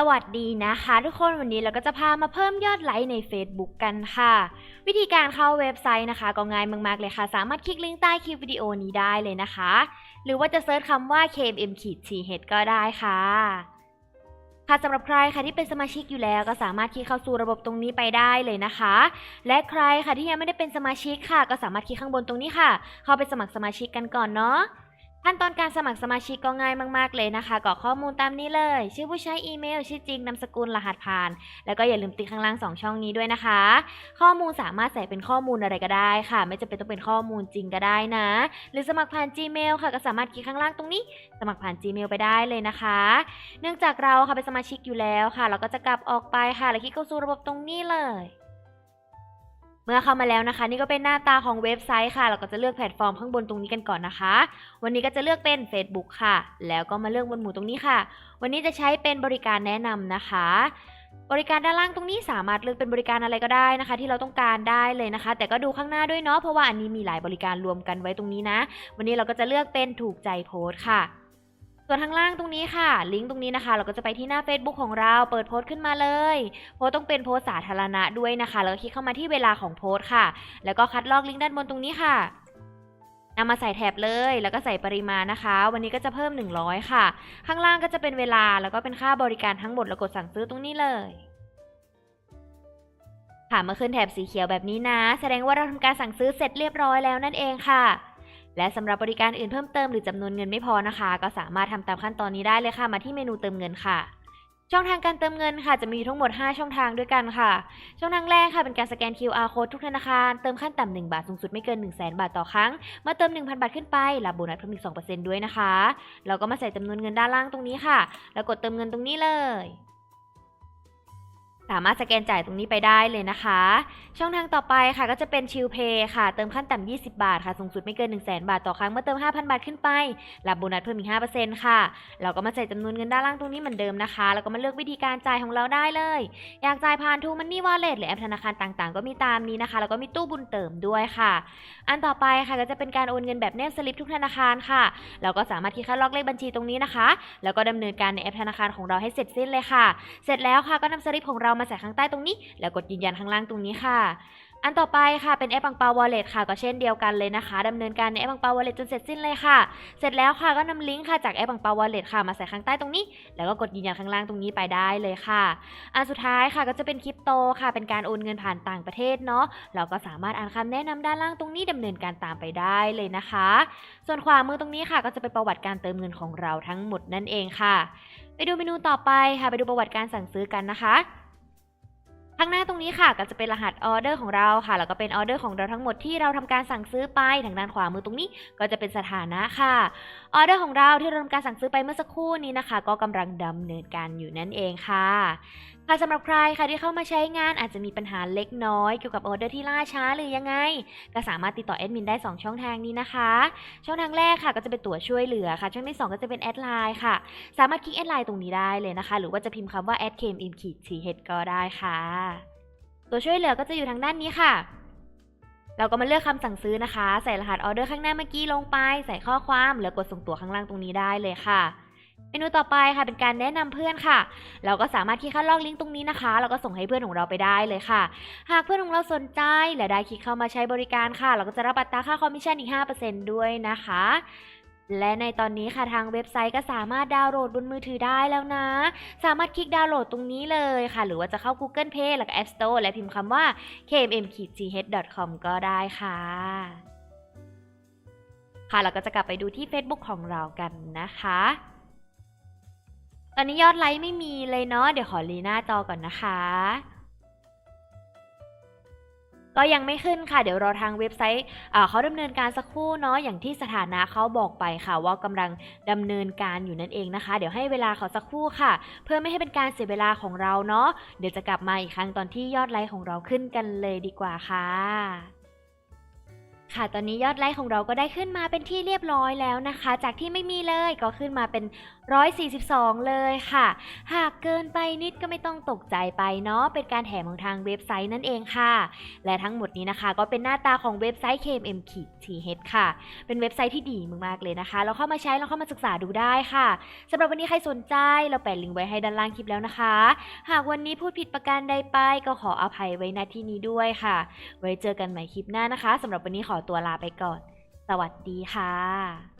สวัสดีนะคะ ทุกคนวันนี้เราก็จะพามาเพิ่มยอดไลค์ใน Facebook กันค่ะ วิธีการเข้าเว็บไซต์นะคะ ก็ง่ายมากๆเลยค่ะ สามารถคลิกลิงก์ใต้คลิปวิดีโอนี้ได้เลยนะคะ หรือว่าจะเซิร์ชคำว่า KMM ขีด TH ก็ได้ค่ะค่ะสำหรับใครค่ะที่เป็นสมาชิกอยู่แล้วก็สามารถคลิกเข้าสู่ระบบตรงนี้ไปได้เลยนะคะ และใครค่ะที่ยังไม่ได้เป็นสมาชิกค่ะ ก็สามารถคลิกข้างบนตรงนี้ค่ะ เข้าไปสมัครสมาชิกกันก่อนเนาะ ขั้นตอนการสมัครสมาชิกก็ง่ายมากๆเลยนะคะกรอกข้อมูลตามนี้เลย ชื่อผู้ใช้อีเมล ชื่อจริงนามสกุลรหัสผ่าน แล้วก็อย่าลืมติ๊กข้างล่าง 2 ช่องนี้ด้วยนะคะ ข้อมูลสามารถใส่เป็นข้อมูลอะไรก็ได้ค่ะ ไม่จำเป็นต้องเป็นข้อมูลจริงก็ได้นะ หรือสมัครผ่าน Gmail ค่ะก็สามารถคลิกข้างล่างตรงนี้ สมัครผ่าน Gmail ไปได้เลยนะคะ เนื่องจากเราค่ะเป็นสมาชิกอยู่แล้วค่ะ เราก็จะกลับออกไปค่ะแล้วคลิกเข้าสู่ระบบตรงนี้เลย เมื่อเข้ามาแล้วนะคะ นี่ก็เป็นหน้าตาของเว็บไซต์ค่ะ เราก็จะเลือกแพลตฟอร์มข้างบนตรงนี้กันก่อนนะคะ วันนี้ก็จะเลือกเป็น Facebook ค่ะ แล้วก็มาเลือกบนหมู่ตรงนี้ค่ะ วันนี้จะใช้เป็นบริการแนะนำนะคะ บริการด้านล่างตรงนี้สามารถเลือกเป็นบริการอะไรก็ได้นะคะ ที่เราต้องการได้เลยนะคะ แต่ก็ดูข้างหน้าด้วยเนาะเพราะว่าอันนี้มีหลายบริการรวมกันไว้ตรงนี้นะ วันนี้เราก็จะเลือกเป็นถูกใจโพสต์ค่ะ ส่วนทางล่างตรงนี้ค่ะ ลิงก์ตรงนี้นะคะ เราก็จะไปที่หน้า Facebook ของเราเปิดโพสต์ขึ้นมาเลย โพสต์ต้องเป็นโพสต์สาธารณะด้วยนะคะ แล้วก็คลิกเข้ามาที่เวลาของโพสต์ค่ะ แล้วก็คัดลอกลิงก์ด้านบนตรงนี้ค่ะนำมาใส่แท็บเลย แล้วก็ใส่ปริมาณนะคะ วันนี้ก็จะเพิ่ม 100 ค่ะ ข้างล่างก็จะเป็นเวลาแล้วก็เป็นค่าบริการทั้งหมดแล้วกดสั่งซื้อตรงนี้เลยค่ะมื่อขึ้นแถบสีเขียวแบบนี้นะ แสดงว่าเราทำการสั่งซื้อเสร็จเรียบร้อยแล้วนั่นเองค่ะ และสำหรับบริการอื่นเพิ่มเติมหรือจำนวนเงินไม่พอนะคะ ก็สามารถทำตามขั้นตอนนี้ได้เลยค่ะ มาที่เมนูเติมเงินค่ะ ช่องทางการเติมเงินค่ะ จะมีทั้งหมด 5 ช่องทางด้วยกันค่ะ ช่องทางแรกค่ะเป็นการสแกน QR code ทุกธนาคาร เติมขั้นต่ำ1บาทสูงสุดไม่เกิน 1 0 0 0 0 0บาทต่อครั้งเมื่อเติม 1,000 บาทขึ้นไปรับโบนัสเพิ่มอีก2%ด้วยนะคะเราก็มาใส่จำนวนเงินด้านล่างตรงนี้ค่ะ แล้วกดเติมเงินตรงนี้เลย สามารถสแกนจ่ายตรงนี้ไปได้เลยนะคะ ช่องทางต่อไปค่ะก็จะเป็นชิลเพย์ค่ะ เติมขั้นต่ำ20 บาทค่ะ สูงสุดไม่เกิน 1 0 0 0 0 0 บาทต่อครั้ง เมื่อเติม 5,000 บาทขึ้นไป รับโบนัสเพิ่มอีก 5%ค่ะ เราก็มาใส่จำนวนเงินด้านล่างตรงนี้เหมือนเดิมนะคะ แล้วก็มาเลือกวิธีการจ่ายของเราได้เลย อยากจ่ายผ่านทูมันนี่วอลเล็ตหรือแอปธนาคารต่างๆ ก็มีตามนี้นะคะ แล้วก็มีตู้บุญเติมด้วยค่ะ อันต่อไปค่ะก็จะเป็นการโอนเงินแบบแนบสลิปทุกธนาคารค่ะ เราก็สามารถที่คัดลอกเลขบัญชีตรงนี้นะคะ แล้วก็ดำเนินการในแอปธนาคารของเราให้เสร็จสิ้นเลยค่ะ เสร็จแล้วค่ะก็นำสลิปของเรามาใส่ข้างใต้ตรงนี้ แล้วกดยืนยันข้างล่างตรงนี้ค่ะ อันต่อไปค่ะเป็นแอปปังเปาวอลเล็ตค่ะก็เช่นเดียวกันเลยนะคะดำเนินการในแอปปังเปาวอลเล็ตจนเสร็จสิ้นเลยค่ะ เสร็จแล้วค่ะก็นำลิงก์ค่ะจากแอปปังเปาวอลเล็ตค่ะมาใส่ข้างใต้ตรงนี้ แล้วก็กดยืนยันข้างล่างตรงนี้ไปได้เลยค่ะ อันสุดท้ายค่ะก็จะเป็นคริปโตค่ะ เป็นการโอนเงินผ่านต่างประเทศเนาะเราก็สามารถอ่านคำแนะนำด้านล่างตรงนี้ดำเนินการตามไปได้เลยนะคะ ส่วนขวามือตรงนี้ค่ะก็จะเป็นประวัติการเติมเงินของเราทั้งหมดนั่นเองค่ะ ไปดูเมนูต่อไปค่ะ ไปดูประวัติการสั่งซื้อกันนะคะ ข้างหน้าตรงนี้ค่ะก็จะเป็นรหัสออเดอร์ของเราค่ะ แล้วก็เป็นออเดอร์ของเราทั้งหมดที่เราทำการสั่งซื้อไปทางด้านขวามือตรงนี้ ก็จะเป็นสถานะค่ะออเดอร์ของเราที่เราทำการสั่งซื้อไปเมื่อสักครู่นี้นะคะ ก็กำลังดำเนินการอยู่นั่นเองค่ะ ค่ะสำหรับใครค่ะที่เข้ามาใช้งานอาจจะมีปัญหาเล็กน้อยเกี่ยวกับออเดอร์ที่ล่าช้าหรือยังไง ก็สามารถติดต่อแอดมินได้ 2 ช่องทางนี้นะคะ ช่องทางแรกค่ะก็จะเป็นตัวช่วยเหลือค่ะ ช่องที่ 2 ก็จะเป็นแอดไลน์ค่ะ สามารถคลิกแอดไลน์ตรงนี้ได้เลยนะคะ หรือว่าจะพิมพ์คำว่า a d k m i n k t h ก็ได้ค่ะ ตัวช่วยเหลือก็จะอยู่ทางด้านนี้ค่ะ เราก็มาเลือกคำสั่งซื้อนะคะ ใส่รหัสออเดอร์ข้างหน้าเมื่อกี้ลงไป ใส่ข้อความแล้วกดส่งตัวข้างล่างตรงนี้ได้เลยค่ะ เมนูต่อไปค่ะเป็นการแนะนำเพื่อนค่ะ เราก็สามารถคลิกเข้าลอกลิงก์ตรงนี้นะคะแล้วก็ส่งให้เพื่อนของเราไปได้เลยค่ะ หากเพื่อนของเราสนใจและได้คลิกเข้ามาใช้บริการค่ะ เราก็จะรับอัตราค่าคอมมิชชั่นอีก 5%ด้วยนะคะ และในตอนนี้ค่ะทางเว็บไซต์ก็สามารถดาวน์โหลดบนมือถือได้แล้วนะ สามารถคลิกดาวน์โหลดตรงนี้เลยค่ะ หรือว่าจะเข้า Google Play แล้วก็ App Store และพิมพ์คำว่า kmm-th.com ก็ได้ค่ะค่ะเราก็จะกลับไปดูที่ Facebook ของเรากันนะคะ ตอนนี้ยอดไลค์ไม่มีเลยเนาะ เดี๋ยวขอรีหน้าจอก่อนนะคะ ก็ยังไม่ขึ้นค่ะ เดี๋ยวรอทางเว็บไซต์เขาดำเนินการสักครู่เนาะ อย่างที่สถานะเขาบอกไปค่ะ ว่ากำลังดำเนินการอยู่นั่นเองนะคะ เดี๋ยวให้เวลาเขาสักครู่ค่ะ เพื่อไม่ให้เป็นการเสียเวลาของเราเนาะ เดี๋ยวจะกลับมาอีกครั้งตอนที่ยอดไลค์ของเราขึ้นกันเลยดีกว่าค่ะ ค่ะตอนนี้ยอดไลค์ของเราก็ได้ขึ้นมาเป็นที่เรียบร้อยแล้วนะคะ จากที่ไม่มีเลยก็ขึ้นมาเป็น 142 เลยค่ะ หากเกินไปนิดก็ไม่ต้องตกใจไปเนาะเป็นการแถมของทางเว็บไซต์นั่นเองค่ะ และทั้งหมดนี้นะคะ ก็เป็นหน้าตาของเว็บไซต์ KMM TH ค่ะ เป็นเว็บไซต์ที่ดีมากๆเลยนะคะเราเข้ามาใช้เราเข้ามาศึกษาดูได้ค่ะสำหรับวันนี้ใครสนใจเราแปะลิงก์ไว้ให้ด้านล่างคลิปแล้วนะคะ หากวันนี้พูดผิดประการใดไปก็ขออภัยไว้ณที่นี้ด้วยค่ะ ไว้เจอกันใหม่คลิปหน้านะคะสำหรับวันนี้ขอตัวลาไปก่อน สวัสดีค่ะ